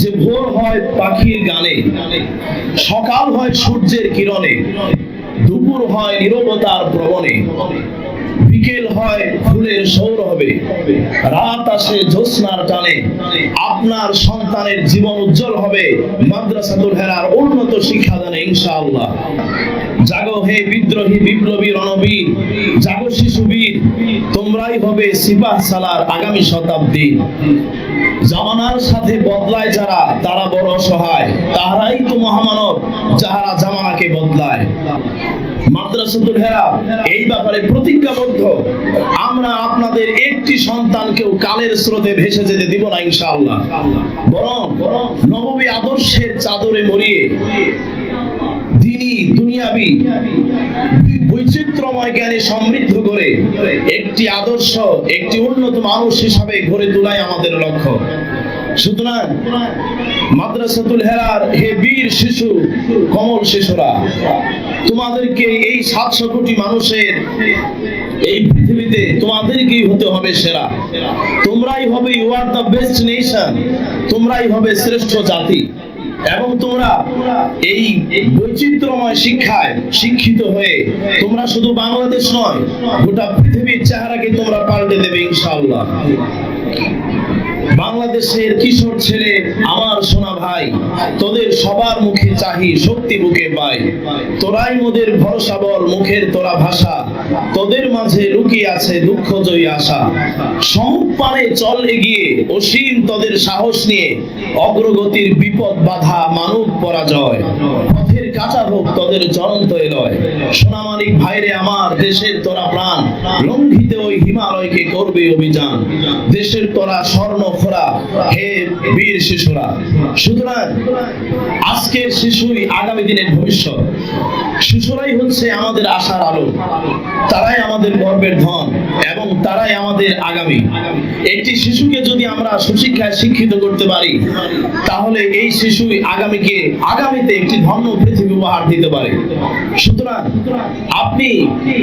যে ভোর হয় পাখির গানে, সকাল হয় সূর্যের কিরণে, দুপুর হয় নীরবতার প্রবণে, বিকেল হয় ফুলের সৌরভে, রাত আসে জ্যোৎস্নার টানে, আপনার সন্তানের জীবন উজ্জ্বল হবে মাদ্রাসাতুল হেরার উন্নত শিক্ষাদানে ইনশাআল্লাহ। জাগো হে বিদ্রোহী বিপ্লবী রণবীর, জাগো শিশুবীর, তোমরাই হবে সিপাহ সালার আগামী শতাব্দী। জামানার সাথে বদলায় যারা, তারা বড় অসহায়। তাহারাই তো মহামানব, যাহারা জামানাকে বদলায়। এই ব্যাপারে প্রতিজ্ঞাবদ্ধ। আমরা আপনাদের একটি সন্তানকেও কালের স্রোতে ভেসে যেতে দিব না, ইনশাআল্লাহ। বরং নবমী আদর্শের চাদরে মরিয়ে, দিনী, দুনিয়াবি বৈচিত্র্যময় জ্ঞানে সমৃদ্ধ করে একটি আদর্শ, একটি উন্নত মানুষ হিসাবে গড়ে তোলাই আমাদের লক্ষ্য। সুতরাং মাদ্রাসাতুল হেরার হে বীর শিশু, কমল শিশুরা, তোমাদেরকে এই সাতশো কোটি মানুষের এই পৃথিবীতে তোমাদেরকেই হতে হবে সেরা। তোমরাই হবে you are the best nation, তোমরাই হবে শ্রেষ্ঠ জাতি। এবং তোমরা এই বৈচিত্র্যময় শিক্ষায় শিক্ষিত হয়ে তোমরা শুধু বাংলাদেশ নয়, গোটা পৃথিবীর চেহারাকে তোমরা পাল্টে দেবে ইনশাআল্লাহ। বাংলাদেশের কিশোর ছেলে আমার সোনা ভাই, তোদের সবার মুখে চাহি, শক্তি বুকে পাই। তোরাই মোদের ভরসা বল, মুখের তোরা ভাষা। তোদের মাঝে লুকিয়ে আছে দুঃখ জয়ী আশা। সমপানে চল এগিয়ে, অসীম তোদের সাহস নিয়ে। অগ্রগতির বিপদ বাধা মানব পরাজয়। পথের কাটা হোক তোদের জ্বলন্ত এলয়। সোনামানিক ভাইরে, আমার দেশের তোরা প্রাণ। লঙ্ঘিত ওই হিমালয়কে করবে অভিযান। দেশের তোরা স্বর্ণ খোরা, হে বীর শিশুরা। সুতরাং আজকের শিশুই আগামী দিনের ভবিষ্যৎ। শিশুরাই হচ্ছে আমাদের আশার আলো। তারাই আমাদের গর্বের ধন এবং তারাই আমাদের আগামী। একটি শিশুকে যদি আমরা সুশিক্ষায় শিক্ষিত করতে পারি, তাহলে এই শিশুই আগামীকে, আগামীতে একটি ধন্য পৃথিবী উপহার দিতে পারে। সুতরাং আপনি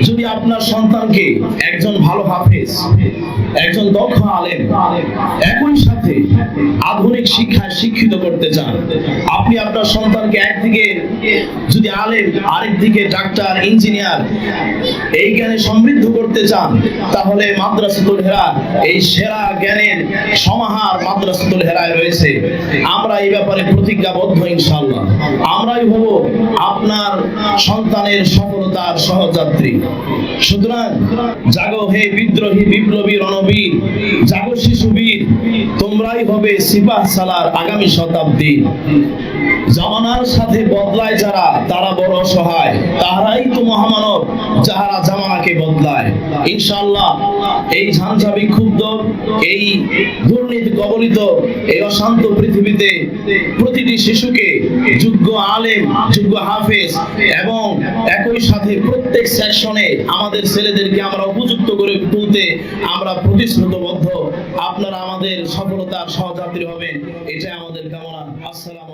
যদি আপনার সন্তানকে একজন ভালো হাফেজ, একজন দক্ষ আলেম, একই সাথে আধুনিক শিক্ষায় শিক্ষিত করতে চান। আপনি আপনার সন্তানকে একদিকে যদি আলেম, আরেকদিকে ডাক্তার, ইঞ্জিনিয়ার এই জ্ঞানে সমৃদ্ধ করতে চান, তাহলে মাদ্রাসাতুল হেরা এই সেরা জ্ঞানের সমাহার মাদ্রাসাতুল হেরায় রয়েছে। আমরা এই ব্যাপারে প্রতিজ্ঞাবদ্ধ, ইনশাআল্লাহ। আমরাই হব আপনার সন্তানের সফলতার সহযাত্রী। সুতরাং, জাগো হে বিদ্রোহী, বিপ্লবী রণবীর, জাগো শিশুবীর তোমরাই হবে সিপাহ সালার আগামী শতাব্দী। জামানার সাথে বদলায় যারা, তারা বড় অসহায় তাহারাই তো মহামানব, যাহারা জামানাকে বদলায়। ইনশাআল্লাহ, এই ঝাঞ্ঝা বিক্ষুব্ধ এই দুর্নীতি কবলিত, এই অশান্ত পৃথিবীতে প্রতিটি শিশুকে যোগ্য আলেম, যোগ্য হাফেজ এবং একই সাথে প্রত্যেক সেকশনে আমাদের ছেলেদেরকে আমরা উপযুক্ত করে তুলতে আমরা প্রতিশ্রুতবদ্ধ। আপনারা আমাদের সফলতার সহযাত্রী হবেন, এটাই আমাদের কামনা। আসসালামু